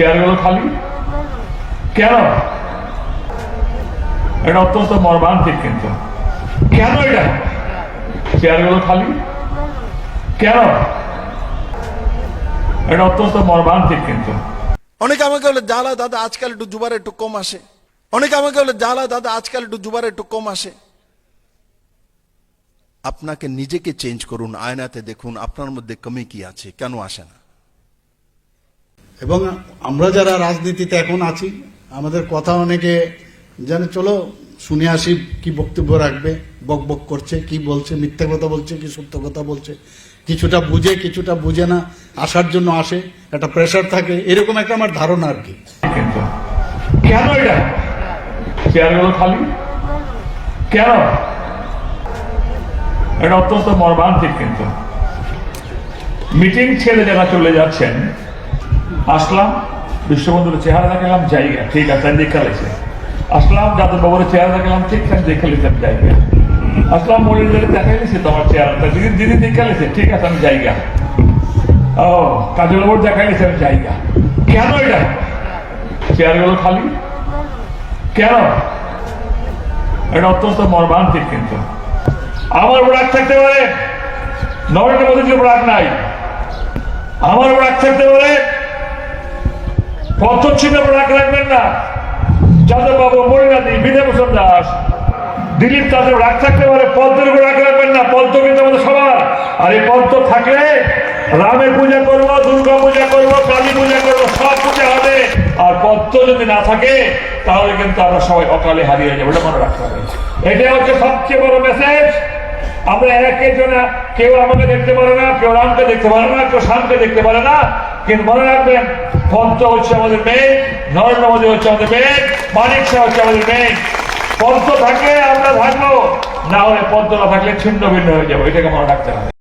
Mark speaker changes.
Speaker 1: চেয়ারগুলো খালি? কেন? এটা অত্যন্ত মর্মান্তিক কিন্তু। কেন এটা? চেয়ারগুলো খালি? কেন? এটা অত্যন্ত মর্মান্তিক কিন্তু।
Speaker 2: অনেকে আমাকে বলে, জ্বালা দাদা, আজকাল একটু জুবার একটু কম আসে। অনেকে আমাকে বলে, জ্বালা দাদা, আজকাল একটু জুবার একটু কম আসে। আপনাকে নিজেকে চেঞ্জ করুন, আয়নাতে দেখুন, আপনার মধ্যে কমে কি আছে, কেন আসে না?
Speaker 3: এবং আমরা যারা রাজনীতিতে এখন আছি, আমাদের কথা অনেকে জানে চলো শুনে আসি কি বক্তব্য রাখবে, বক বক করছে, কি বলছে, মিথ্যা কথা বলছে, কি সত্য কথা বলছে। কিছুটা বুঝে কিছুটা বুঝে না, আসার জন্য আসে, একটা প্রেশার থাকে, এরকম একটা আমার ধারণা আর কি।
Speaker 1: কেন এটা? চেয়ারগুলো খালি? কেন? এটা অত্যন্ত মর্মান্তিক কিন্তু। মিটিং ছেড়ে যারা চলে যাচ্ছেন আসলাম, বিশ্ববন্ধুর চেহারা দেখালাম, জায়গা, ঠিক আছে, আমি দেখে লেছে আসলাম যাদব বাবুর চেহারা দেখালাম, ঠিক আছে দেখে লিখলাম জায়গা। আসলাম মরিন্দারে দেখা গেছে তোমার চেহারাটা দিদি দিদি দেখে লেছে ঠিক আছে, আমি জায়গা। ও, কাজল বাবুর দেখা গেছে আমি জায়গা। কেন এটা? চেয়ারগুলো খালি? কেন? এটা অত্যন্ত মর্মান্তিক কিন্তু। আমার রাগ থাকতে পারে? নরেন্দ্র উপর রাগ নাই। আমার রাগ থাকতে পারে? রাগ রাখবেন না। যাদব বাবু মরিনাদি বিধেভূষণ দাস। দিলীপ তাদের রাগ থাকতে পারে পদ্মের রাখবেন না, পদ্ম কিন্তু সবার। আর এই পদ্ম থাকলে রামের পূজা করব, দুর্গা পূজা করব, কালী পূজা করব, সব পূজা হবে। আর পদ্ম যদি না থাকে, তাহলে কিন্তু আমরা সবাই অকালে হারিয়ে যাব, এটা মনে রাখতে হবে। এটা হচ্ছে সবচেয়ে বড় মেসেজ আমরা একে জনে কেউ আমাকে দেখতে পারে না, কেউ রামকে দেখতে পারে না, কেউ শামকে দেখতে পারে না। কিন্তু মনে রাখবেন পঞ্চ হচ্ছে আমাদের মেয়ে নরেন্দ্র মোদী হচ্ছে আমাদের মেয়ে, মানিক শাহ হচ্ছে আমাদের মেয়ে। পদ্ম থাকলে আমরা থাকব, না হলে পদ্ম না থাকলে ছিন্ন ভিন্ন হয়ে যাব, এটাকে মনে রাখতে হবে।